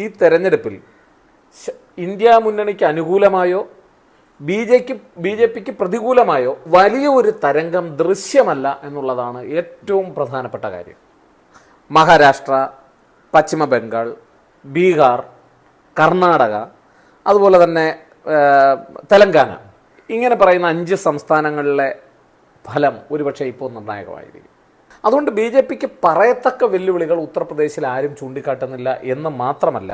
ഈ തെരഞ്ഞെടുപ്പിൽ ഇന്ത്യ മുന്നണിക്ക് അനുകൂലമായോ? ബി ജെക്ക് ബി ജെ പിക്ക് പ്രതികൂലമായോ? വലിയ ഒരു തരംഗം ദൃശ്യമല്ല എന്നുള്ളതാണ് ഏറ്റവും പ്രധാനപ്പെട്ട കാര്യം. മഹാരാഷ്ട്ര പശ്ചിമ ബംഗാൾ ബീഹാർ കർണാടക അതുപോലെ തന്നെ തെലങ്കാന. ഇങ്ങനെ പറയുന്ന അഞ്ച് സംസ്ഥാനങ്ങളിലെ ഫലം ഒരുപക്ഷെ ഇപ്പോൾ നിർണായകമായിരിക്കും. അതുകൊണ്ട് ബി ജെ പിക്ക് പറയത്തക്ക വെല്ലുവിളികൾ ഉത്തർപ്രദേശിൽ ആരും ചൂണ്ടിക്കാട്ടുന്നില്ല എന്ന് മാത്രമല്ല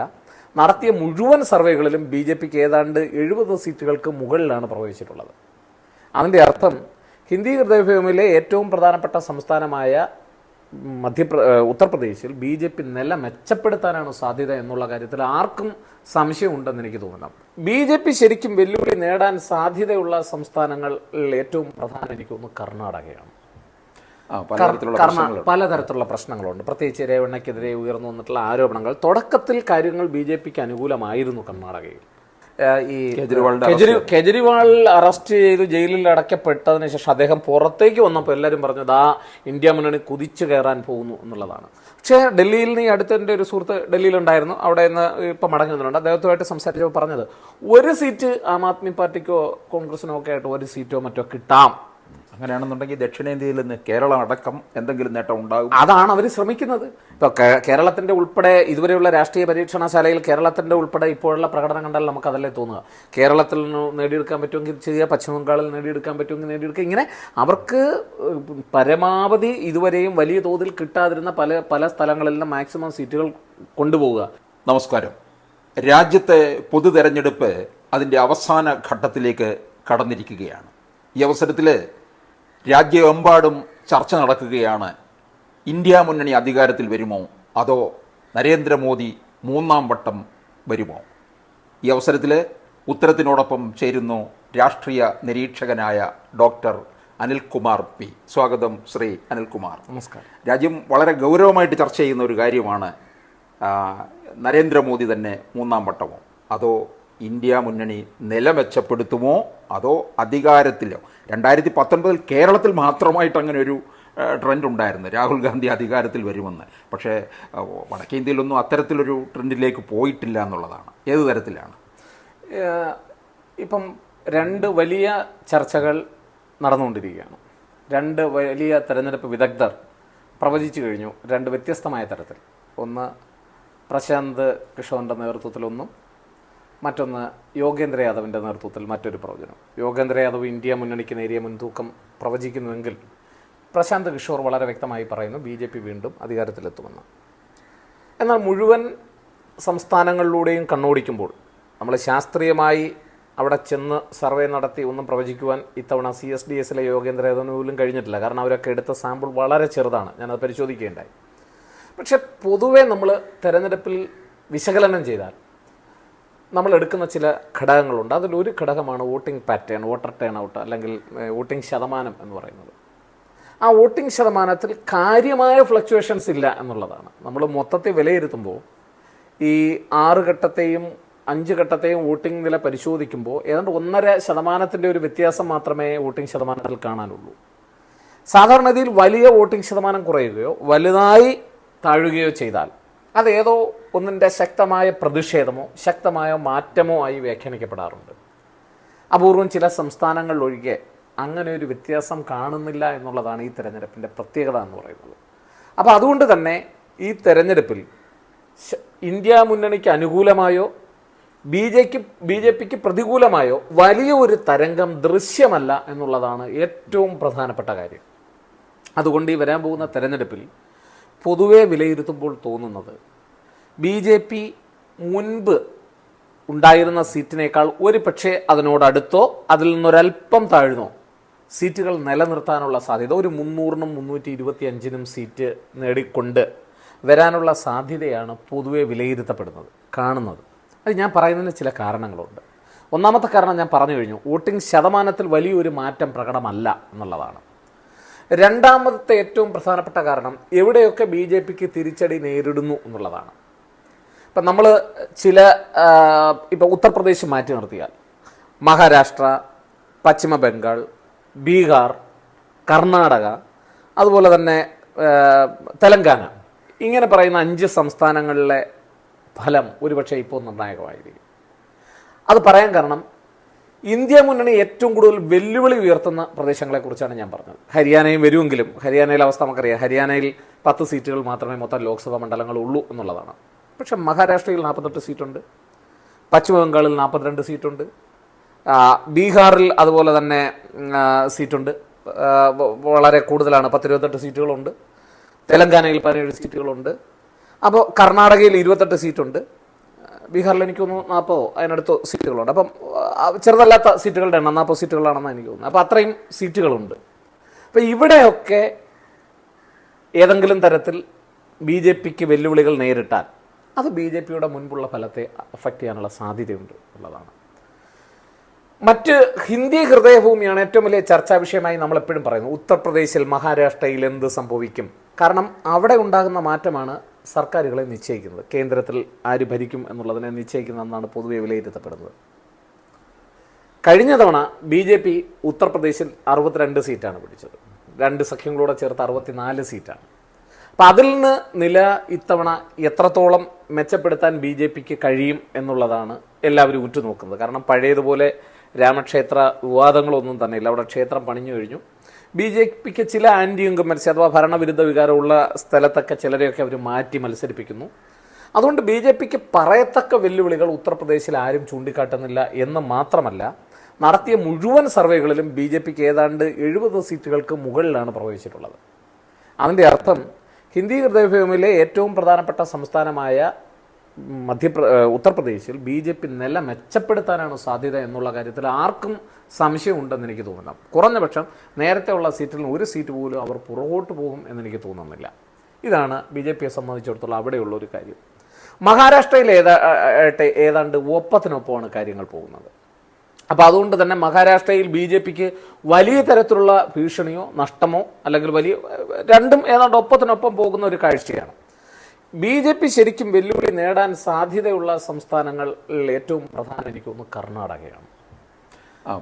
നടത്തിയ മുഴുവൻ സർവേകളിലും ബി ജെ പിക്ക് ഏതാണ്ട് എഴുപത് സീറ്റുകൾക്ക് മുകളിലാണ് പ്രവഹിച്ചിട്ടുള്ളത് അതിന്റെ അർത്ഥം ഹിന്ദി ഹൃദയഭൂമിയിലെ ഏറ്റവും പ്രധാനപ്പെട്ട സംസ്ഥാനമായ മധ്യപ്ര ഉത്തർപ്രദേശിൽ ബി ജെ പി നില മെച്ചപ്പെടുത്താനാണ് സാധ്യത എന്നുള്ള കാര്യത്തിൽ ആർക്കും സംശയമുണ്ടെന്ന് എനിക്ക് തോന്നണം ബി ജെ പി ശരിക്കും വെല്ലുവിളി നേടാൻ സാധ്യതയുള്ള സംസ്ഥാനങ്ങളിൽ ഏറ്റവും പ്രധാനം എനിക്ക് തോന്നുന്നു കർണാടകയാണ്. കാരണം പലതരത്തിലുള്ള പ്രശ്നങ്ങളുണ്ട്. പ്രത്യേകിച്ച് രേവണ്ണയ്ക്കെതിരെ ഉയർന്നു വന്നിട്ടുള്ള ആരോപണങ്ങൾ. തുടക്കത്തിൽ കാര്യങ്ങൾ ബി ജെ പിക്ക് അനുകൂലമായിരുന്നു കർണാടകയിൽ. ഈ കെജ്രിവാൾ കേജ്രി കേജ്രിവാൾ അറസ്റ്റ് ചെയ്ത് ജയിലിൽ അടയ്ക്കപ്പെട്ടതിന് ശേഷം അദ്ദേഹം പുറത്തേക്ക് വന്നപ്പോൾ എല്ലാവരും പറഞ്ഞത് ആ ഇന്ത്യ മുന്നണി കുതിച്ചു കയറാൻ പോകുന്നു എന്നുള്ളതാണ്. പക്ഷേ ഡൽഹിയിൽ നിന്ന് ഈ അടുത്ത് എന്റെ ഒരു സുഹൃത്ത് ഡൽഹിയിലുണ്ടായിരുന്നു. അവിടെ നിന്ന് ഇപ്പം മടങ്ങി വന്നിട്ടുണ്ട്. അദ്ദേഹത്തുമായിട്ട് സംസാരിച്ചപ്പോൾ പറഞ്ഞത് ഒരു സീറ്റ് ആം ആദ്മി പാർട്ടിക്കോ കോൺഗ്രസിനോ ഒക്കെ ആയിട്ട് ഒരു സീറ്റോ മറ്റോ കിട്ടാം. അങ്ങനെയാണെന്നുണ്ടെങ്കിൽ ദക്ഷിണേന്ത്യയിൽ നിന്ന് കേരളം അടക്കം എന്തെങ്കിലും നേട്ടം ഉണ്ടാകും. അതാണ് അവർ ശ്രമിക്കുന്നത്. ഇപ്പോൾ കേരളത്തിന്റെ ഉൾപ്പെടെ ഇതുവരെയുള്ള രാഷ്ട്രീയ പരീക്ഷണശാലയിൽ കേരളത്തിന്റെ ഉൾപ്പെടെ ഇപ്പോഴുള്ള പ്രകടനം കണ്ടാൽ നമുക്ക് അതല്ലേ തോന്നുക. കേരളത്തിൽ നേടിയെടുക്കാൻ പറ്റുമെങ്കിൽ ചെയ്യുക പശ്ചിമ ബംഗാളിൽ നേടിയെടുക്കാൻ പറ്റുമെങ്കിൽ നേടിയെടുക്കുക. ഇങ്ങനെ അവർക്ക് പരമാവധി ഇതുവരെയും വലിയ തോതിൽ കിട്ടാതിരുന്ന പല പല സ്ഥലങ്ങളിൽ നിന്ന് മാക്സിമം സീറ്റുകൾ കൊണ്ടുപോവുക. നമസ്കാരം. രാജ്യത്തെ പൊതു തെരഞ്ഞെടുപ്പ് അതിന്റെ അവസാന ഘട്ടത്തിലേക്ക് കടന്നിരിക്കുകയാണ്. ഈ അവസരത്തിൽ രാജ്യമെമ്പാടും ചർച്ച നടക്കുകയാണ്. ഇന്ത്യ മുന്നണി അധികാരത്തിൽ വരുമോ? അതോ നരേന്ദ്രമോദി മൂന്നാം വട്ടം വരുമോ? ഈ അവസരത്തിൽ ഉത്തരത്തിനോടൊപ്പം ചേരുന്നു രാഷ്ട്രീയ നിരീക്ഷകനായ ഡോക്ടർ അനിൽകുമാർ പി. സ്വാഗതം ശ്രീ അനിൽകുമാർ. നമസ്കാരം. രാജ്യം വളരെ ഗൗരവമായിട്ട് ചർച്ച ചെയ്യുന്ന ഒരു കാര്യമാണ് നരേന്ദ്രമോദി തന്നെ മൂന്നാം വട്ടമോ? അതോ ഇന്ത്യ മുന്നണി നില മെച്ചപ്പെടുത്തുമോ അതോ അധികാരത്തിലോ? രണ്ടായിരത്തി പത്തൊൻപതിൽ കേരളത്തിൽ മാത്രമായിട്ട് അങ്ങനെ ഒരു ട്രെൻഡ് ഉണ്ടായിരുന്നു. രാഹുൽ ഗാന്ധി അധികാരത്തിൽ വരുമെന്ന്. പക്ഷേ വടക്കേ ഇന്ത്യയിലൊന്നും അത്തരത്തിലൊരു ട്രെൻഡിലേക്ക് പോയിട്ടില്ല എന്നുള്ളതാണ്. ഏത് തരത്തിലാണ്? ഇപ്പം രണ്ട് വലിയ ചർച്ചകൾ നടന്നുകൊണ്ടിരിക്കുകയാണ്. രണ്ട് വലിയ തെരഞ്ഞെടുപ്പ് വിദഗ്ധർ പ്രവചിച്ചു കഴിഞ്ഞു രണ്ട് വ്യത്യസ്തമായ തരത്തിൽ. ഒന്ന് പ്രശാന്ത് കിഷോറിന്റെ നേതൃത്വത്തിലൊന്നും മറ്റൊന്ന് യോഗേന്ദ്ര യാദവിന്റെ നേതൃത്വത്തിൽ മറ്റൊരു പ്രവചനം. യോഗേന്ദ്ര യാദവ് ഇന്ത്യ മുന്നണിക്ക് നേരിയ മുൻതൂക്കം പ്രവചിക്കുന്നുവെങ്കിൽ പ്രശാന്ത് കിഷോർ വളരെ വ്യക്തമായി പറയുന്നു ബി ജെ പി വീണ്ടും അധികാരത്തിലെത്തുമെന്ന്. എന്നാൽ മുഴുവൻ സംസ്ഥാനങ്ങളിലൂടെയും കണ്ണോടിക്കുമ്പോൾ നമ്മൾ ശാസ്ത്രീയമായി അവിടെ ചെന്ന് സർവേ നടത്തി ഒന്നും പ്രവചിക്കുവാൻ ഇത്തവണ സി എസ് ഡി എസിലെ യോഗേന്ദ്ര യാദവിന് പോലും കഴിഞ്ഞിട്ടില്ല. കാരണം അവരൊക്കെ എടുത്ത സാമ്പിൾ വളരെ ചെറുതാണ്. ഞാനത് പരിശോധിക്കുകയുണ്ടായി പക്ഷെ പൊതുവെ നമ്മൾ തെരഞ്ഞെടുപ്പിൽ വിശകലനം ചെയ്താൽ നമ്മൾ എടുക്കുന്ന ചില ഘടകങ്ങളുണ്ട്. അതിലൊരു ഘടകമാണ് voting pattern voter turnout അല്ലെങ്കിൽ വോട്ടിംഗ് ശതമാനം എന്ന് പറയുന്നത്. ആ വോട്ടിംഗ് ശതമാനത്തിൽ കാര്യമായ ഫ്ലക്ച്വേഷൻസ് ഇല്ല എന്നുള്ളതാണ്. നമ്മൾ മൊത്തത്തിൽ വിലയിരുത്തുമ്പോൾ ഈ ആറ് ഘട്ടത്തെയും അഞ്ച് ഘട്ടത്തെയും വോട്ടിംഗ് നില പരിശോധിക്കുമ്പോൾ ഏതാണ്ട് ഒന്നര ശതമാനത്തിന്റെ ഒരു വ്യത്യാസം മാത്രമേ വോട്ടിംഗ് ശതമാനത്തിൽ കാണാനുള്ളൂ. സാധാരണഗതിയിൽ വലിയ വോട്ടിംഗ് ശതമാനം കുറയുകയോ വലുതായി താഴുകയോ ചെയ്താൽ അത് ഏതോ ഒന്നിന്റെ ശക്തമായ പ്രതിഷേധമോ ശക്തമായ മാറ്റമോ ആയി വ്യാഖ്യാനിക്കപ്പെടാറുണ്ട്. അപൂർവം ചില സംസ്ഥാനങ്ങളിൽ ഒഴികെ അങ്ങനെ ഒരു വ്യത്യാസം കാണുന്നില്ല എന്നുള്ളതാണ് ഈ തെരഞ്ഞെടുപ്പിന്റെ പ്രത്യേകത എന്ന് പറയുന്നത്. അപ്പോൾ അതുകൊണ്ട് തന്നെ ഈ തെരഞ്ഞെടുപ്പിൽ ഇന്ത്യ മുന്നണിക്ക് അനുകൂലമായോ ബി ജെക്ക് ബി ജെ പിക്ക് പ്രതികൂലമായോ വലിയ ഒരു തരംഗം ദൃശ്യമല്ല എന്നുള്ളതാണ് ഏറ്റവും പ്രധാനപ്പെട്ട കാര്യം. അതുകൊണ്ട് ഈ വരാൻ പോകുന്ന തെരഞ്ഞെടുപ്പിൽ പൊതുവെ വിലയിരുത്തുമ്പോൾ തോന്നുന്നത് ബി ജെ പി മുൻപ് ഉണ്ടായിരുന്ന സീറ്റിനേക്കാൾ ഒരു പക്ഷേ അതിനോടടുത്തോ അതിൽ നിന്നൊരൽപ്പം താഴ്ന്നോ സീറ്റുകൾ നിലനിർത്താനുള്ള സാധ്യത ഒരു മുന്നൂറിനും മുന്നൂറ്റി ഇരുപത്തി അഞ്ചിനും സീറ്റ് നേടിക്കൊണ്ട് വരാനുള്ള സാധ്യതയാണ് പൊതുവെ വിലയിരുത്തപ്പെടുന്നത് കാണുന്നത്. അത് ഞാൻ പറയുന്നതിന് ചില കാരണങ്ങളുണ്ട്. ഒന്നാമത്തെ കാരണം ഞാൻ പറഞ്ഞു കഴിഞ്ഞു വോട്ടിംഗ് ശതമാനത്തിൽ വലിയൊരു മാറ്റം പ്രകടമല്ല എന്നുള്ളതാണ്. രണ്ടാമത്തെ ഏറ്റവും പ്രധാനപ്പെട്ട കാരണം എവിടെയൊക്കെ ബി ജെ പിക്ക് തിരിച്ചടി നേരിടുന്നു എന്നുള്ളതാണ്. ഇപ്പം നമ്മൾ ചില ഇപ്പം ഉത്തർപ്രദേശ് മാറ്റി നിർത്തിയാൽ മഹാരാഷ്ട്ര പശ്ചിമ ബംഗാൾ ബീഹാർ കർണാടക അതുപോലെ തന്നെ തെലങ്കാന ഇങ്ങനെ പറയുന്ന അഞ്ച് സംസ്ഥാനങ്ങളിലെ ഫലം ഒരുപക്ഷെ ഇപ്പോൾ നിർണായകമായിരിക്കും. അത് പറയാൻ കാരണം ഇന്ത്യ മുന്നണി ഏറ്റവും കൂടുതൽ വെല്ലുവിളി ഉയർത്തുന്ന പ്രദേശങ്ങളെക്കുറിച്ചാണ് ഞാൻ പറഞ്ഞത്. ഹരിയാനയും വരുമെങ്കിലും ഹരിയാനയിലെ അവസ്ഥ നമുക്കറിയാം. ഹരിയാനയിൽ പത്ത് സീറ്റുകൾ മാത്രമേ മൊത്തം ലോക്സഭാ മണ്ഡലങ്ങൾ ഉള്ളൂ എന്നുള്ളതാണ്. പക്ഷെ മഹാരാഷ്ട്രയിൽ നാൽപ്പത്തെട്ട് സീറ്റുണ്ട്. പശ്ചിമ ബംഗാളിൽ നാൽപ്പത്തിരണ്ട് സീറ്റുണ്ട്. ബീഹാറിൽ അതുപോലെ തന്നെ സീറ്റുണ്ട്. വളരെ കൂടുതലാണ്. പത്തിരുപത്തെട്ട് സീറ്റുകളുണ്ട്. തെലങ്കാനയിൽ പതിനേഴ് സീറ്റുകളുണ്ട്. അപ്പോൾ കർണാടകയിൽ ഇരുപത്തെട്ട് സീറ്റുണ്ട്. ബീഹാറിൽ എനിക്ക് തോന്നുന്നു നാൽപ്പതോ അതിനടുത്ത് സീറ്റുകളുണ്ട്. അപ്പം ചെറുതല്ലാത്ത സീറ്റുകളുടെ എണ്ണം നാൽപ്പത് സീറ്റുകളാണെന്ന് എനിക്ക് തോന്നുന്നു അപ്പോൾ അത്രയും സീറ്റുകളുണ്ട്. അപ്പം ഇവിടെയൊക്കെ ഏതെങ്കിലും തരത്തിൽ ബി ജെ പിക്ക് വെല്ലുവിളികൾ നേരിട്ടാൽ അത് ബി ജെ പിയുടെ മുൻപുള്ള ഫലത്തെ അഫക്റ്റ് ചെയ്യാനുള്ള സാധ്യതയുണ്ട് എന്നുള്ളതാണ്. മറ്റ് ഹിന്ദി ഹൃദയഭൂമിയാണ് ഏറ്റവും വലിയ ചർച്ചാ വിഷയമായി നമ്മൾ എപ്പോഴും പറയുന്നത്. ഉത്തർപ്രദേശിൽ മഹാരാഷ്ട്രയിൽ എന്ത് സംഭവിക്കും? കാരണം അവിടെ ഉണ്ടാകുന്ന മാറ്റമാണ് സർക്കാരുകളെ നിശ്ചയിക്കുന്നത്? കേന്ദ്രത്തിൽ ആര് ഭരിക്കും എന്നുള്ളതിനെ നിശ്ചയിക്കുന്നതെന്നാണ് പൊതുവെ വിലയിരുത്തപ്പെടുന്നത്. കഴിഞ്ഞ തവണ ബി ജെ പി ഉത്തർപ്രദേശിൽ അറുപത്തിരണ്ട് സീറ്റാണ് പിടിച്ചത്. രണ്ട് സഖ്യങ്ങളോടെ ചേർത്ത് അറുപത്തിനാല് സീറ്റാണ്. അപ്പം അതിൽ നിന്ന് നില ഇത്തവണ എത്രത്തോളം മെച്ചപ്പെടുത്താൻ ബി ജെ പിക്ക് കഴിയും എന്നുള്ളതാണ് എല്ലാവരും ഉറ്റുനോക്കുന്നത്. കാരണം പഴയതുപോലെ രാമക്ഷേത്ര വിവാദങ്ങളൊന്നും തന്നെ ഇല്ല അവിടെ ക്ഷേത്രം പണിഞ്ഞു കഴിഞ്ഞു. ബി ജെ പിക്ക് ചില ആന്റി ഇൻകമ്പൻസി അഥവാ ഭരണവിരുദ്ധ വികാരമുള്ള സ്ഥലത്തൊക്കെ ചിലരെയൊക്കെ അവർ മാറ്റി മത്സരിപ്പിക്കുന്നു. അതുകൊണ്ട് ബി ജെ പിക്ക് പറയത്തക്ക വെല്ലുവിളികൾ ഉത്തർപ്രദേശിൽ ആരും ചൂണ്ടിക്കാട്ടുന്നില്ല എന്ന് മാത്രമല്ല നടത്തിയ മുഴുവൻ സർവേകളിലും ബി ജെ പിക്ക് ഏതാണ്ട് എഴുപത് സീറ്റുകൾക്ക് മുകളിലാണ് പ്രവഹിച്ചിട്ടുള്ളത് അതിന്റെ അർത്ഥം ഹിന്ദി ഹൃദയഭൂമിയിലെ ഏറ്റവും പ്രധാനപ്പെട്ട സംസ്ഥാനമായ മധ്യപ്ര ഉത്തർപ്രദേശിൽ ബി ജെ പി നില മെച്ചപ്പെടുത്താനാണ് സാധ്യത എന്നുള്ള കാര്യത്തിൽ ആർക്കും സംശയമുണ്ടെന്ന് എനിക്ക് തോന്നുന്നു കുറഞ്ഞ പക്ഷം നേരത്തെ ഉള്ള സീറ്റിൽ ഒരു സീറ്റ് പോലും അവർ പുറകോട്ട് പോകും എന്നെനിക്ക് തോന്നുന്നില്ല. ഇതാണ് ബി ജെ പിയെ സംബന്ധിച്ചിടത്തോളം അവിടെയുള്ള ഒരു കാര്യം. മഹാരാഷ്ട്രയിൽ ഏതാ ആയിട്ട് ഏതാണ്ട് ഒപ്പത്തിനൊപ്പമാണ് കാര്യങ്ങൾ പോകുന്നത്. അപ്പോൾ അതുകൊണ്ട് തന്നെ മഹാരാഷ്ട്രയിൽ ബി ജെ പിക്ക് വലിയ തരത്തിലുള്ള ഭീഷണിയോ നഷ്ടമോ അല്ലെങ്കിൽ വലിയ രണ്ടും ഏതാണ്ട് ഒപ്പത്തിനൊപ്പം പോകുന്ന ഒരു കാഴ്ചയാണ്. ബി ജെ പി ശരിക്കും വെല്ലുവിളി നേടാൻ സാധ്യതയുള്ള സംസ്ഥാനങ്ങളിൽ ഏറ്റവും പ്രധാനം എനിക്ക് തോന്നുന്നു കർണാടകയാണ്.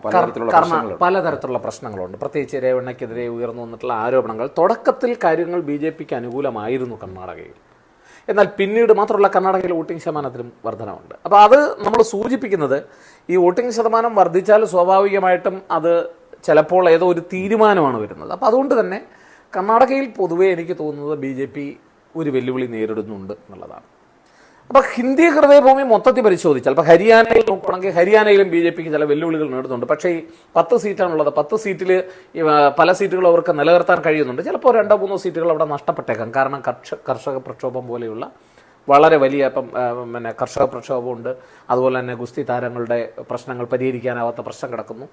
പലതരത്തിലുള്ള പ്രശ്നങ്ങളുണ്ട്. പ്രത്യേകിച്ച് രേവണ്ണയ്ക്കെതിരെ ഉയർന്നു വന്നിട്ടുള്ള ആരോപണങ്ങൾ തുടക്കത്തിൽ കാര്യങ്ങൾ ബി ജെ പിക്ക് അനുകൂലമായിരുന്നു കർണാടകയിൽ. എന്നാൽ പിന്നീട് മാത്രമല്ല കർണാടകയിലെ വോട്ടിംഗ് ശതമാനത്തിലും വർധനമുണ്ട് അപ്പോൾ അത് നമ്മൾ സൂചിപ്പിക്കുന്നത് ഈ വോട്ടിംഗ് ശതമാനം വർദ്ധിച്ചാൽ സ്വാഭാവികമായിട്ടും അത് ചിലപ്പോൾ ഏതോ ഒരു തീരുമാനമാണ് വരുന്നത്. അപ്പോൾ അതുകൊണ്ട് തന്നെ കർണാടകയിൽ പൊതുവേ എനിക്ക് തോന്നുന്നത് ബി ജെ പി ഒരു വെല്ലുവിളി നേരിടുന്നുണ്ട് എന്നുള്ളതാണ്. അപ്പോൾ ഹിന്ദി ഹൃദയഭൂമി മൊത്തത്തിൽ പരിശോധിച്ചാൽ അപ്പോൾ ഹരിയാനയിൽ നോക്കുകയാണെങ്കിൽ ഹരിയാനയിലും ബി ജെ പിക്ക് ചില വെല്ലുവിളികൾ നേടുന്നുണ്ട് പക്ഷേ ഈ പത്ത് സീറ്റാണുള്ളത്. പത്ത് സീറ്റിൽ പല സീറ്റുകൾ അവർക്ക് നിലനിർത്താൻ കഴിയുന്നുണ്ട്. ചിലപ്പോൾ രണ്ടോ മൂന്നോ സീറ്റുകൾ അവിടെ നഷ്ടപ്പെട്ടേക്കാം. കാരണം കർഷ കർഷക പ്രക്ഷോഭം പോലെയുള്ള വളരെ വലിയ ഇപ്പം പിന്നെ കർഷക പ്രക്ഷോഭമുണ്ട് അതുപോലെ തന്നെ ഗുസ്തി താരങ്ങളുടെ പ്രശ്നങ്ങൾ പരിഹരിക്കാനാവാത്ത പ്രശ്നം കിടക്കുന്നു.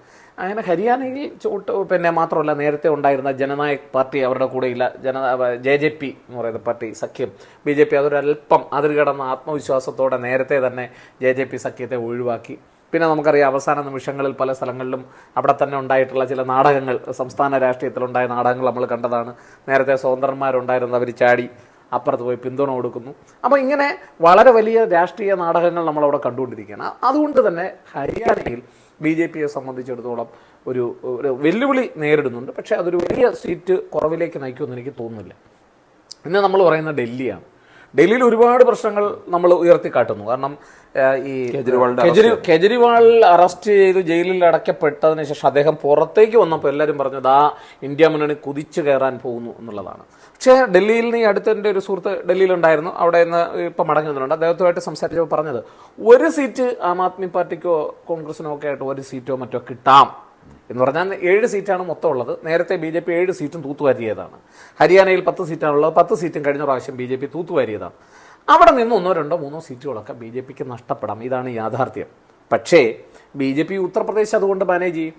അങ്ങനെ ഹരിയാനയിൽ ചൂട്ട് പിന്നെ മാത്രമല്ല നേരത്തെ ഉണ്ടായിരുന്ന ജനനായക് പാർട്ടി അവരുടെ കൂടെയില്ല ജന ജെ ജെ പി എന്ന് പറയുന്ന പാർട്ടി സഖ്യം. ബി ജെ പി അതൊരല്പം അതിൽ ആത്മവിശ്വാസത്തോടെ നേരത്തെ തന്നെ ജെ ജെ പി സഖ്യത്തെ ഒഴിവാക്കി. പിന്നെ നമുക്കറിയാം അവസാന നിമിഷങ്ങളിൽ പല സ്ഥലങ്ങളിലും അവിടെ തന്നെ ഉണ്ടായിട്ടുള്ള ചില നാടകങ്ങൾ സംസ്ഥാന രാഷ്ട്രീയത്തിലുണ്ടായ നാടകങ്ങൾ നമ്മൾ കണ്ടതാണ്. നേരത്തെ സ്വതന്ത്രന്മാരുണ്ടായിരുന്നവർ ചാടി അപ്പുറത്ത് പോയി പിന്തുണ കൊടുക്കുന്നു. അപ്പോൾ ഇങ്ങനെ വളരെ വലിയ രാഷ്ട്രീയ നാടകങ്ങൾ നമ്മളവിടെ കണ്ടുകൊണ്ടിരിക്കുകയാണ്. അതുകൊണ്ട് തന്നെ ഹരിയാനയിൽ ബി ജെ പിയെ സംബന്ധിച്ചിടത്തോളം ഒരു ഒരു വെല്ലുവിളി നേരിടുന്നുണ്ട്. പക്ഷേ അതൊരു വലിയ സീറ്റ് കുറവിലേക്ക് നയിക്കുമെന്ന് എനിക്ക് തോന്നുന്നില്ല. പിന്നെ നമ്മൾ പറയുന്ന ഡൽഹിയാണ്. ഡൽഹിയിൽ ഒരുപാട് പ്രശ്നങ്ങൾ നമ്മൾ ഉയർത്തിക്കാട്ടുന്നു. കാരണം ഈ കെജ്രി കെജ്രിവാൾ അറസ്റ്റ് ചെയ്ത് ജയിലിൽ അടയ്ക്കപ്പെട്ടതിന് ശേഷം അദ്ദേഹം പുറത്തേക്ക് വന്നപ്പോൾ എല്ലാവരും പറഞ്ഞത് ആ ഇന്ത്യ മുന്നണി കുതിച്ചു കയറാൻ പോകുന്നു എന്നുള്ളതാണ്. പക്ഷേ ഡൽഹിയിൽ നിന്ന് ഈ അടുത്തെന്റെ ഒരു സുഹൃത്ത് ഡൽഹിയിലുണ്ടായിരുന്നു. അവിടെ നിന്ന് ഇപ്പം മടങ്ങി വന്നിട്ടുണ്ട്. അദ്ദേഹത്തുമായിട്ട് സംസാരിച്ചപ്പോൾ പറഞ്ഞത് ഒരു സീറ്റ് ആം ആദ്മി പാർട്ടിക്കോ കോൺഗ്രസിനോ ഒക്കെ ആയിട്ട് ഒരു സീറ്റോ മറ്റോ കിട്ടാം. എന്ന് പറഞ്ഞാൽ ഏഴ് സീറ്റാണ് മൊത്തം ഉള്ളത്. നേരത്തെ ബി ജെ പി ഏഴ് സീറ്റും തൂത്തുവാരിയതാണ്. ഹരിയാനയിൽ പത്ത് സീറ്റാണുള്ളത്. പത്ത് സീറ്റും കഴിഞ്ഞ പ്രാവശ്യം ബി ജെ പി തൂത്തുവാരിയതാണ്. അവിടെ നിന്ന് ഒന്നോ രണ്ടോ മൂന്നോ സീറ്റുകളൊക്കെ ബി ജെ പിക്ക് നഷ്ടപ്പെടാം. ഇതാണ് യാഥാർത്ഥ്യം. പക്ഷേ ബി ജെ പി ഉത്തർപ്രദേശ് അതുകൊണ്ട് മാനേജ് ചെയ്യും.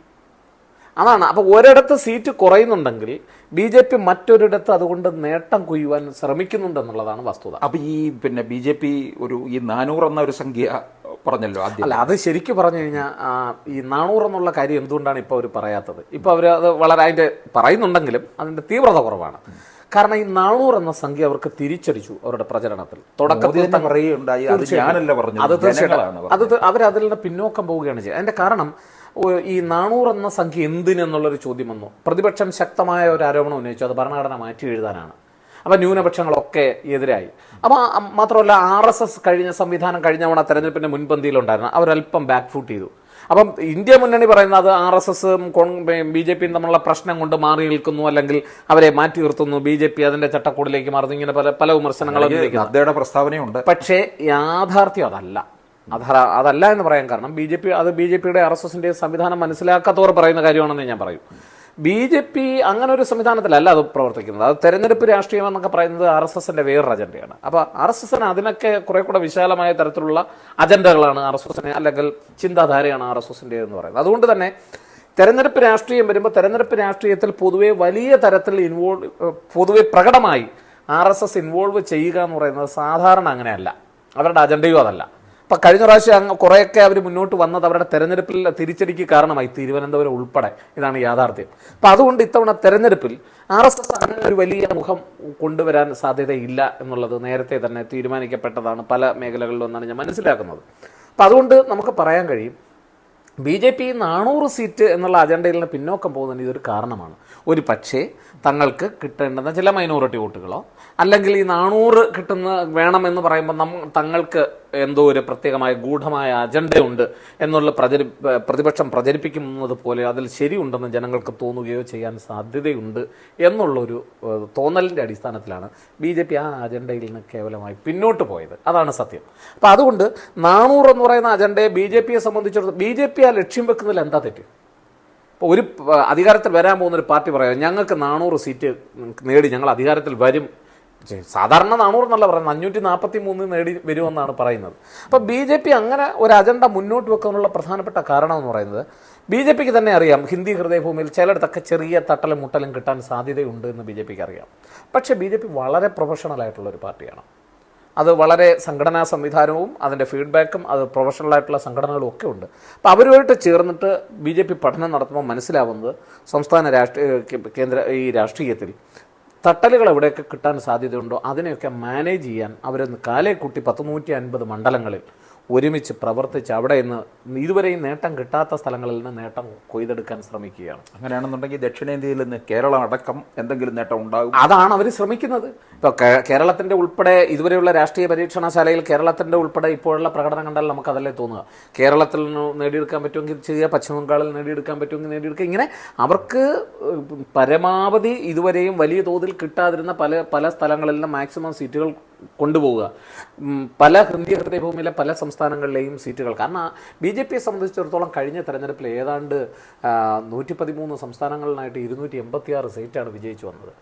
അതാണ്. അപ്പോൾ ഒരിടത്ത് സീറ്റ് കുറയുന്നുണ്ടെങ്കിൽ ബി ജെ പി മറ്റൊരിടത്ത് അതുകൊണ്ട് നേട്ടം കൊയ്യുവാൻ ശ്രമിക്കുന്നുണ്ടെന്നുള്ളതാണ് വസ്തുത. അപ്പോൾ ഈ പിന്നെ ബി ജെ പി ഒരു ഈ നാനൂറ് എന്ന ഒരു സംഖ്യ പറഞ്ഞല്ലോ ആദ്യം. അല്ല അത് ശരിക്കും പറഞ്ഞു കഴിഞ്ഞാൽ ഈ നാണൂറ് എന്നുള്ള കാര്യം എന്തുകൊണ്ടാണ് ഇപ്പോൾ അവർ പറയാത്തത്? ഇപ്പോൾ അവർ അത് വളരെ അതിന്റെ പറയുന്നുണ്ടെങ്കിലും അതിന്റെ തീവ്രത കുറവാണ്. കാരണം ഈ നാണൂർ എന്ന സംഖ്യ അവർക്ക് തിരിച്ചടിച്ചു അവരുടെ പ്രചരണത്തിൽ. തുടക്കത്തിൽ അത് ഞാനല്ല പറഞ്ഞത്. അത് തീർച്ചയായിട്ടും. അത് ത- അവർ അതിൽ നിന്ന് പിന്നോക്കം പോവുകയാണ് ചെയ്യുന്നത് അതിന്റെ കാരണം ഈ നാണൂർ എന്ന സംഖ്യ എന്തിനെന്നുള്ളൊരു ചോദ്യം വന്നു. പ്രതിപക്ഷം ശക്തമായ ഒരു ആരോപണം ഉന്നയിച്ചു. അത് ഭരണഘടന മാറ്റി എഴുതാനാണ്. അപ്പം ന്യൂനപക്ഷങ്ങളൊക്കെ എതിരായി. അപ്പോൾ മാത്രമല്ല ആർ എസ് എസ് കഴിഞ്ഞ സംവിധാനം കഴിഞ്ഞ തവണ തെരഞ്ഞെടുപ്പിന്റെ മുൻപന്തിയിലുണ്ടായിരുന്നു അവരല്പം ബാക്ക് ഫുട്ട് ചെയ്തു. അപ്പം ഇന്ത്യ മുന്നണി പറയുന്നത് ആർ എസ് എസും ബി ജെ പിയും തമ്മിലുള്ള പ്രശ്നം കൊണ്ട് മാറി നിൽക്കുന്നു അല്ലെങ്കിൽ അവരെ മാറ്റി നിർത്തുന്നു. ബി ജെ പി അതിന്റെ ചട്ടക്കൂടിലേക്ക് മാറുന്നു ഇങ്ങനെ പല പല വിമർശനങ്ങളും പ്രസ്താവനയുണ്ട്. പക്ഷേ യാഥാർത്ഥ്യം അതല്ല. അതല്ല എന്ന് പറയാൻ കാരണം ബി ജെ പി അത് ബി ജെ പിയുടെ ആർ എസ് എസിന്റെ സംവിധാനം മനസ്സിലാക്കാത്തവർ പറയുന്ന കാര്യമാണെന്ന് ഞാൻ പറയും. ബി ജെ പി അങ്ങനെ ഒരു സംവിധാനത്തിലല്ല അത് പ്രവർത്തിക്കുന്നത്. അത് തെരഞ്ഞെടുപ്പ് രാഷ്ട്രീയം എന്നൊക്കെ പറയുന്നത് ആർ എസ് എസിന്റെ വേറൊരു അജണ്ടയാണ്. അപ്പോൾ ആർ എസ് എസിന് അതിനൊക്കെ കുറെ കൂടെ വിശാലമായ തരത്തിലുള്ള അജണ്ടകളാണ് ആർ എസ് എസിന് അല്ലെങ്കിൽ ചിന്താധാരയാണ് ആർ എസ് എസിന്റെ എന്ന് പറയുന്നത്. അതുകൊണ്ട് തന്നെ തെരഞ്ഞെടുപ്പ് രാഷ്ട്രീയം വരുമ്പോൾ തെരഞ്ഞെടുപ്പ് രാഷ്ട്രീയത്തിൽ പൊതുവെ വലിയ തരത്തിൽ ഇൻവോൾവ് പൊതുവെ പ്രകടമായി ആർ എസ് എസ് ഇൻവോൾവ് ചെയ്യുക എന്ന് പറയുന്നത് സാധാരണ അങ്ങനെയല്ല. അവരുടെ അജണ്ടയും അതല്ല. അപ്പൊ കഴിഞ്ഞ പ്രാവശ്യം കുറേയൊക്കെ അവർ മുന്നോട്ട് വന്നത് അവരുടെ തെരഞ്ഞെടുപ്പിൽ തിരിച്ചടിക്ക് കാരണമായി തിരുവനന്തപുരം ഉൾപ്പെടെ. ഇതാണ് യാഥാർത്ഥ്യം. അപ്പൊ അതുകൊണ്ട് ഇത്തവണ തെരഞ്ഞെടുപ്പിൽ ആർ എസ് എസ് അങ്ങനെ ഒരു വലിയ മുഖം കൊണ്ടുവരാൻ സാധ്യതയില്ല എന്നുള്ളത് നേരത്തെ തന്നെ തീരുമാനിക്കപ്പെട്ടതാണ് പല മേഖലകളിലും എന്നാണ് ഞാൻ മനസ്സിലാക്കുന്നത്. അപ്പൊ അതുകൊണ്ട് നമുക്ക് പറയാൻ കഴിയും ബി ജെ പി നാനൂറ് സീറ്റ് എന്നുള്ള അജണ്ടയിൽ നിന്ന് പിന്നോക്കം പോകുന്നതിന് ഇതൊരു കാരണമാണ്. ഒരു പക്ഷേ തങ്ങൾക്ക് കിട്ടേണ്ടുന്ന ചില മൈനോറിറ്റി വോട്ടുകളോ അല്ലെങ്കിൽ ഈ നാനൂറ് കിട്ടുന്ന വേണമെന്ന് പറയുമ്പോൾ നമ്മ തങ്ങൾക്ക് എന്തോ ഒരു പ്രത്യേകമായ ഗൂഢമായ അജണ്ടയുണ്ട് എന്നുള്ള പ്രചരി പ്രതിപക്ഷം പ്രചരിപ്പിക്കുന്നത് പോലെ അതിൽ ശരിയുണ്ടെന്ന് ജനങ്ങൾക്ക് തോന്നുകയോ ചെയ്യാൻ സാധ്യതയുണ്ട് എന്നുള്ളൊരു തോന്നലിന്റെ അടിസ്ഥാനത്തിലാണ് ബി ജെ പി ആ അജണ്ടയിൽ നിന്ന് കേവലമായി പിന്നോട്ട് പോയത്. അതാണ് സത്യം. അപ്പോൾ അതുകൊണ്ട് നാനൂറ് എന്ന് പറയുന്ന അജണ്ടയെ ബി ജെ പിയെ സംബന്ധിച്ചിടത്തോളം ബി ജെ പി ആ ലക്ഷ്യം വെക്കുന്നതിൽ എന്താ തെറ്റ്? ഇപ്പോൾ ഒരു അധികാരത്തിൽ വരാൻ പോകുന്ന ഒരു പാർട്ടി പറയാം ഞങ്ങൾക്ക് നാനൂറ് സീറ്റ് നേടി ഞങ്ങൾ അധികാരത്തിൽ വരും. സാധാരണ നാനൂറ് എന്നല്ല പറയുന്നത് അഞ്ഞൂറ്റി നാൽപ്പത്തി മൂന്ന് നേടി വരുമെന്നാണ് പറയുന്നത്. അപ്പോൾ ബി ജെ പി അങ്ങനെ ഒരു അജണ്ട മുന്നോട്ട് വെക്കാനുള്ള പ്രധാനപ്പെട്ട കാരണം എന്ന് പറയുന്നത് ബി ജെ പിക്ക് തന്നെ അറിയാം ഹിന്ദി ഹൃദയഭൂമിയിൽ ചിലയിടത്തൊക്കെ ചെറിയ തട്ടലും മുട്ടലും കിട്ടാൻ സാധ്യതയുണ്ട് എന്ന് ബി ജെ പിക്ക് അറിയാം. പക്ഷേ ബി ജെ പി വളരെ പ്രൊഫഷണൽ ആയിട്ടുള്ള ഒരു പാർട്ടിയാണ്. അത് വളരെ സംഘടനാ സംവിധാനവും അതിന്റെ ഫീഡ്ബാക്കും അത് പ്രൊഫഷണൽ ആയിട്ടുള്ള സംഘടനകളും ഒക്കെ ഉണ്ട്. അപ്പോൾ അവരുമായിട്ട് ചേർന്നിട്ട് ബി ജെ പി പഠനം നടത്തുമ്പോൾ മനസ്സിലാവുന്നത് സംസ്ഥാന രാഷ്ട്രീയ കേന്ദ്ര ഈ രാഷ്ട്രീയത്തിൽ തട്ടലുകൾ എവിടെയൊക്കെ കിട്ടാൻ സാധ്യതയുണ്ടോ അതിനെയൊക്കെ മാനേജ് ചെയ്യാൻ അവരൊന്ന് കാലേ കൂട്ടി അൻപത് മണ്ഡലങ്ങളിൽ ഒരുമിച്ച് പ്രവർത്തിച്ച് അവിടെ നിന്ന് ഇതുവരെയും നേട്ടം കിട്ടാത്ത സ്ഥലങ്ങളിൽ നിന്ന് നേട്ടം കൊയ്തെടുക്കാൻ ശ്രമിക്കുകയാണ്. അങ്ങനെയാണെന്നുണ്ടെങ്കിൽ ദക്ഷിണേന്ത്യയിൽ നിന്ന് കേരളം അടക്കം എന്തെങ്കിലും നേട്ടം ഉണ്ടാകും? അതാണ് അവർ ശ്രമിക്കുന്നത്. ഇപ്പോൾ കേരളത്തിന്റെ ഉൾപ്പെടെ ഇതുവരെയുള്ള രാഷ്ട്രീയ പരീക്ഷണശാലയിൽ കേരളത്തിന്റെ ഉൾപ്പെടെ ഇപ്പോഴുള്ള പ്രകടനം കണ്ടാൽ നമുക്ക് അതല്ലേ തോന്നുക. കേരളത്തിൽ നിന്ന് നേടിയെടുക്കാൻ പറ്റുമെങ്കിൽ ചെയ്യുക പശ്ചിമ ബംഗാളിൽ നേടിയെടുക്കാൻ പറ്റുമെങ്കിൽ നേടിയെടുക്കുക. ഇങ്ങനെ അവർക്ക് പരമാവധി ഇതുവരെയും വലിയ തോതിൽ കിട്ടാതിരുന്ന പല പല സ്ഥലങ്ങളിൽ നിന്ന് മാക്സിമം സീറ്റുകൾ കൊണ്ടുപോവുക. പല ഹൃദയ ഹൃദയഭൂമിയിലെ പല സംസ്ഥാനങ്ങളിലെയും സീറ്റുകൾ. കാരണം ബി ജെ പിയെ സംബന്ധിച്ചിടത്തോളം കഴിഞ്ഞ തെരഞ്ഞെടുപ്പിൽ ഏതാണ്ട് നൂറ്റി പതിമൂന്ന് സംസ്ഥാനങ്ങളിലായിട്ട് ഇരുന്നൂറ്റി എൺപത്തിയാറ് സീറ്റാണ് വിജയിച്ചു വന്നത്.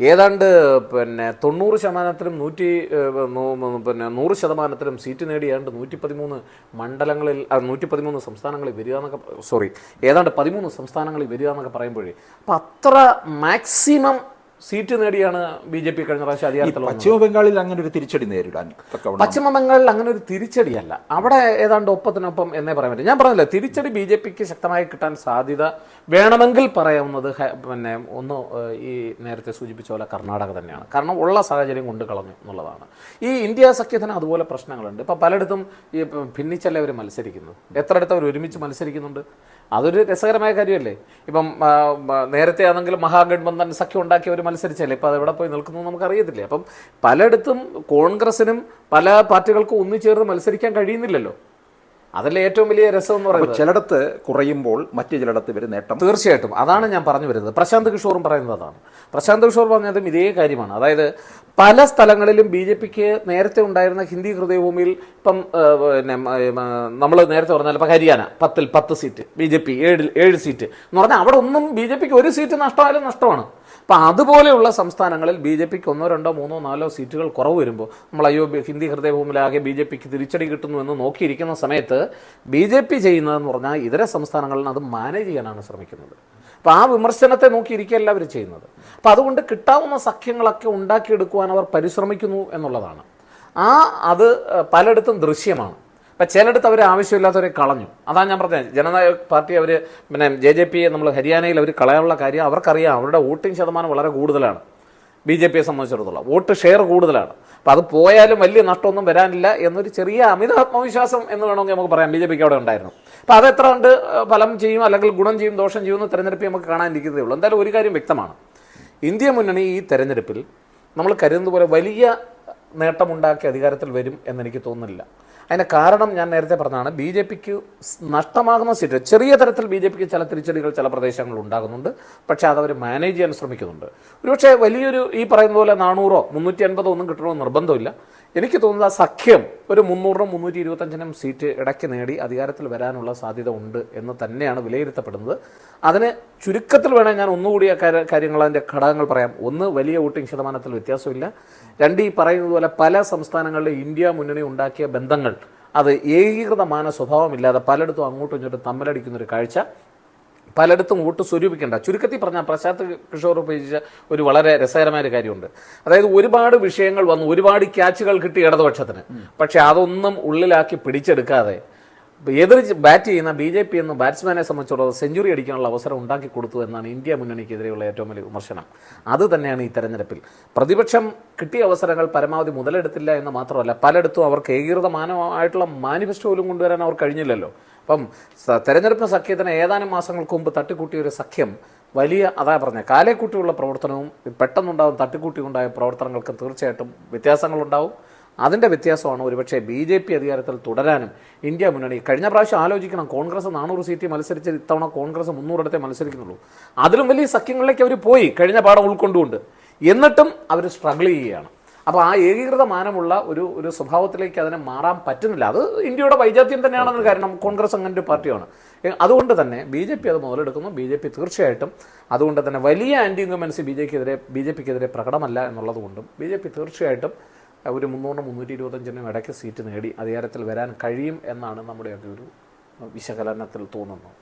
ഏതാണ്ട് പിന്നെ തൊണ്ണൂറ് ശതമാനത്തിലും നൂറ്റി പിന്നെ നൂറ് ശതമാനത്തിലും സീറ്റ് നേടിയാണ്ട് നൂറ്റി പതിമൂന്ന് മണ്ഡലങ്ങളിൽ നൂറ്റി പതിമൂന്ന് സംസ്ഥാനങ്ങളിൽ വരിക എന്നൊക്കെ സോറി ഏതാണ്ട് പതിമൂന്ന് സംസ്ഥാനങ്ങളിൽ വരിക എന്നൊക്കെ പറയുമ്പോഴേ അപ്പം അത്ര മാക്സിമം സീറ്റ് നേടിയാണ് ബി ജെ പി കഴിഞ്ഞ പ്രാവശ്യം അധികാരത്തിൽ പശ്ചിമ ബംഗാളിൽ അങ്ങനെ ഒരു തിരിച്ചടി നേരിടാൻ പശ്ചിമ ബംഗാളിൽ അങ്ങനെ ഒരു തിരിച്ചടിയല്ല. അവിടെ ഏതാണ്ട് ഒപ്പത്തിനൊപ്പം എന്നേ പറയാൻ പറ്റും. ഞാൻ പറഞ്ഞില്ല തിരിച്ചടി ബി ജെ പിക്ക് ശക്തമായി കിട്ടാൻ സാധ്യത വേണമെങ്കിൽ പറയാവുന്നത് പിന്നെ ഒന്ന് ഈ നേരത്തെ സൂചിപ്പിച്ച പോലെ കർണാടക തന്നെയാണ്. കാരണം ഉള്ള സാഹചര്യം കൊണ്ട് കളഞ്ഞു എന്നുള്ളതാണ്. ഈ ഇന്ത്യ സഖ്യത്തിന് അതുപോലെ പ്രശ്നങ്ങളുണ്ട്. ഇപ്പം പലയിടത്തും ഈ ഭിന്നിച്ചല്ലേ അവർ മത്സരിക്കുന്നത്? എത്രയിടത്ത് അവർ ഒരുമിച്ച് മത്സരിക്കുന്നുണ്ട്? അതൊരു രസകരമായ കാര്യമല്ലേ? ഇപ്പം നേരത്തെ ആണെങ്കിലും മഹാഗഡ്ബന്ധൻ സഖ്യം ഉണ്ടാക്കിയവർ മത്സരിച്ചല്ലേ? ഇപ്പം അത് എവിടെ പോയി നിൽക്കുന്നു നമുക്ക് അറിയത്തില്ല അപ്പം പലയിടത്തും കോൺഗ്രസിനും പല പാർട്ടികൾക്കും ഒന്നിച്ചേർന്ന് മത്സരിക്കാൻ കഴിയുന്നില്ലല്ലോ. അതല്ലേ ഏറ്റവും വലിയ രസം എന്ന് പറയുന്നത്? ചിലയിടത്ത് കുറയുമ്പോൾ മറ്റു ചിലയിടത്ത് ഇവർ നേട്ടം. തീർച്ചയായിട്ടും. അതാണ് ഞാൻ പറഞ്ഞു വരുന്നത്. പ്രശാന്ത് കിഷോറും പറയുന്നത് അതാണ്. പ്രശാന്ത് കിഷോർ പറഞ്ഞതും ഇതേ കാര്യമാണ്. അതായത് പല സ്ഥലങ്ങളിലും ബി ജെ പിക്ക് നേരത്തെ ഉണ്ടായിരുന്ന ഹിന്ദി ഹൃദയഭൂമിയിൽ ഇപ്പം പിന്നെ നമ്മൾ നേരത്തെ പറഞ്ഞാൽ ഇപ്പം ഹരിയാന പത്തിൽ പത്ത് സീറ്റ് ബി ജെ പി ഏഴ് ഏഴ് സീറ്റ് എന്ന് പറഞ്ഞാൽ അവിടെ ഒന്നും ബി ജെ പിക്ക് ഒരു സീറ്റ് നഷ്ടമായാലും നഷ്ടമാണ്. അപ്പം അതുപോലെയുള്ള സംസ്ഥാനങ്ങളിൽ ബി ജെ പിക്ക് ഒന്നോ രണ്ടോ മൂന്നോ നാലോ സീറ്റുകൾ കുറവ് വരുമ്പോൾ നമ്മൾ അയ്യോ ഹിന്ദി ഹൃദയഭൂമിയിലാകെ ബി ജെ പിക്ക് തിരിച്ചടി കിട്ടുന്നു എന്ന് നോക്കിയിരിക്കുന്ന സമയത്ത് ബി ജെ പി ചെയ്യുന്നതെന്ന് പറഞ്ഞാൽ ഇതര സംസ്ഥാനങ്ങളിൽ അത് മാനേജ് ചെയ്യാനാണ് ശ്രമിക്കുന്നത്. അപ്പോൾ ആ വിമർശനത്തെ നോക്കിയിരിക്കുകയല്ല അവർ ചെയ്യുന്നത്. അപ്പോൾ അതുകൊണ്ട് കിട്ടാവുന്ന സഖ്യങ്ങളൊക്കെ ഉണ്ടാക്കിയെടുക്കുവാൻ അവർ പരിശ്രമിക്കുന്നു എന്നുള്ളതാണ്. ആ അത് പലയിടത്തും ദൃശ്യമാണ്. അപ്പം ചിലയിടത്ത് അവർ ആവശ്യമില്ലാത്തവരെ കളഞ്ഞു. അതാണ് ഞാൻ പറഞ്ഞത്. ജനനായക പാർട്ടി അവർ പിന്നെ ജെ ജെ പിയെ നമ്മൾ ഹരിയാനയിൽ അവർ കളയാനുള്ള കാര്യം അവർക്കറിയാം. അവരുടെ വോട്ടിംഗ് ശതമാനം വളരെ കൂടുതലാണ്. ബി ജെ പിയെ സംബന്ധിച്ചിടത്തോളം. വോട്ട് ഷെയർ കൂടുതലാണ്. അപ്പോൾ അത് പോയാലും വലിയ നഷ്ടമൊന്നും വരാനില്ല എന്നൊരു ചെറിയ അമിത ആത്മവിശ്വാസം എന്ന് വേണമെങ്കിൽ നമുക്ക് പറയാം. ബി ജെ പിക്ക് അവിടെ ഉണ്ടായിരുന്നു. അപ്പോൾ അത് എത്ര കണ്ട് ഫലം ചെയ്യും അല്ലെങ്കിൽ ഗുണം ചെയ്യും ദോഷം ചെയ്യും എന്ന് നമുക്ക് കാണാനിരിക്കുന്നതേ ഉള്ളൂ. എന്തായാലും ഒരു കാര്യം വ്യക്തമാണ്. ഇന്ത്യ മുന്നണി ഈ തെരഞ്ഞെടുപ്പിൽ നമ്മൾ കരുതുന്ന പോലെ വലിയ നേട്ടമുണ്ടാക്കി അധികാരത്തിൽ വരും എന്നെനിക്ക് തോന്നുന്നില്ല. അതിന് കാരണം ഞാൻ നേരത്തെ പറഞ്ഞതാണ്. ബി ജെ പിക്ക് നഷ്ടമാകുന്ന സീറ്റ് ചെറിയ തരത്തിൽ ബി ജെ പിക്ക് ചില തിരിച്ചടികൾ ചില പ്രദേശങ്ങളിൽ ഉണ്ടാകുന്നുണ്ട്. പക്ഷേ അതവർ മാനേജ് ചെയ്യാൻ ശ്രമിക്കുന്നുണ്ട്. ഒരുപക്ഷെ വലിയൊരു ഈ പറയുന്ന പോലെ നാനൂറോ മുന്നൂറ്റി അൻപതോ ഒന്നും കിട്ടണമെന്ന് നിർബന്ധമില്ല. എനിക്ക് തോന്നുന്നത് സഖ്യം ഒരു മുന്നൂറിനും മുന്നൂറ്റി ഇരുപത്തഞ്ചിനും സീറ്റ് ഇടയ്ക്ക് നേടി അധികാരത്തിൽ വരാനുള്ള സാധ്യത ഉണ്ട് എന്ന് തന്നെയാണ് വിലയിരുത്തപ്പെടുന്നത്. അതിന് ചുരുക്കത്തിൽ വേണേൽ ഞാൻ ഒന്നുകൂടി ആ കാര്യ- കാര്യങ്ങൾ അതിന്റെ ഘടകങ്ങൾ പറയാം. ഒന്ന് വലിയ വോട്ടിംഗ് ശതമാനത്തിൽ വ്യത്യാസമില്ല. രണ്ട് ഈ പറയുന്നത് പോലെ പല സംസ്ഥാനങ്ങളിലെ ഇന്ത്യ മുന്നണി ഉണ്ടാക്കിയ ബന്ധങ്ങൾ അത് ഏകീകൃതமான സ്വഭാവമില്ലാതെ പലയിടത്തും അങ്ങോട്ടും ഇങ്ങോട്ടും തമ്മിലടിക്കുന്ന ഒരു കാഴ്ച. പലയിടത്തും വോട്ട് സ്വരൂപിക്കേണ്ട. ചുരുക്കത്തിൽ പറഞ്ഞാൽ പ്രശാന്ത് കിഷോർ ഉപയോഗിച്ച ഒരു വളരെ രസകരമായ ഒരു കാര്യമുണ്ട്. അതായത് ഒരുപാട് വിഷയങ്ങൾ വന്നു ഒരുപാട് ക്യാച്ചുകൾ കിട്ടി ഇടതുപക്ഷത്തിന്. പക്ഷെ അതൊന്നും ഉള്ളിലാക്കി പിടിച്ചെടുക്കാതെ എതിർ ബാറ്റ് ചെയ്യുന്ന ബി ജെ പി എന്ന ബാറ്റ്സ്മാനെ സംബന്ധിച്ചിടത്തോളം സെഞ്ചുറി അടിക്കാനുള്ള അവസരം ഉണ്ടാക്കി കൊടുത്തു എന്നാണ് ഇന്ത്യ മുന്നണിക്കെതിരെയുള്ള ഏറ്റവും വലിയ വിമർശനം. അത് തന്നെയാണ് ഈ തെരഞ്ഞെടുപ്പിൽ. പ്രതിപക്ഷം കിട്ടിയ അവസരങ്ങൾ പരമാവധി മുതലെടുത്തില്ല എന്ന് മാത്രമല്ല പലയിടത്തും അവർക്ക് ഏകീകൃതമാനമായിട്ടുള്ള മാനിഫെസ്റ്റോ പോലും കൊണ്ടുവരാൻ അവർ കഴിഞ്ഞില്ലല്ലോ. അപ്പം തെരഞ്ഞെടുപ്പ് സഖ്യത്തിന് ഏതാനും മാസങ്ങൾക്ക് മുമ്പ് തട്ടിക്കൂട്ടിയ ഒരു സഖ്യം വലിയ അതാ പറഞ്ഞ കാലേക്കൂട്ടിയുള്ള പ്രവർത്തനവും പെട്ടെന്നുണ്ടാകും തട്ടിക്കൂട്ടി ഉണ്ടായ പ്രവർത്തനങ്ങൾക്ക് തീർച്ചയായിട്ടും വ്യത്യാസങ്ങളുണ്ടാവും. അതിന്റെ വ്യത്യാസമാണ് ഒരുപക്ഷെ ബി ജെ പി അധികാരത്തിൽ തുടരാനും ഇന്ത്യ മുന്നണി. കഴിഞ്ഞ പ്രാവശ്യം ആലോചിക്കണം കോൺഗ്രസ് നാനൂറ് സീറ്റ് മത്സരിച്ച് ഇത്തവണ കോൺഗ്രസ് മുന്നൂറിടത്തെ മത്സരിക്കുന്നുള്ളൂ. അതിലും വലിയ സഖ്യങ്ങളിലേക്ക് അവർ പോയി കഴിഞ്ഞ പാഠം ഉൾക്കൊണ്ടുകൊണ്ട്. എന്നിട്ടും അവർ സ്ട്രഗിൾ ചെയ്യുകയാണ്. അപ്പോൾ ആ ഏകീകൃത മാനമുള്ള ഒരു ഒരു സ്വഭാവത്തിലേക്ക് അതിനെ മാറാൻ പറ്റുന്നില്ല. അത് ഇന്ത്യയുടെ വൈജാത്യം തന്നെയാണെന്ന് കാരണം കോൺഗ്രസ് അങ്ങനെ ഒരു പാർട്ടിയാണ്. അതുകൊണ്ട് തന്നെ ബി ജെ പി അത് മുതലെടുക്കുന്നു. ബി ജെ പി തീർച്ചയായിട്ടും അതുകൊണ്ട് തന്നെ വലിയ ആന്റി ഇൻകമൻസി ബി ജെ പിക്കെതിരെ ബി ജെ പിക്കെതിരെ പ്രകടമല്ല എന്നുള്ളത് കൊണ്ടും ബി ജെ പി തീർച്ചയായിട്ടും ഒരു മുന്നൂറിനും മുന്നൂറ്റി ഇരുപത്തഞ്ചിനും ഇടയ്ക്ക് സീറ്റ് നേടി അധികാരത്തിൽ വരാൻ കഴിയും എന്നാണ് നമ്മുടെയൊക്കെ ഒരു വിശകലനത്തിൽ തോന്നുന്നത്.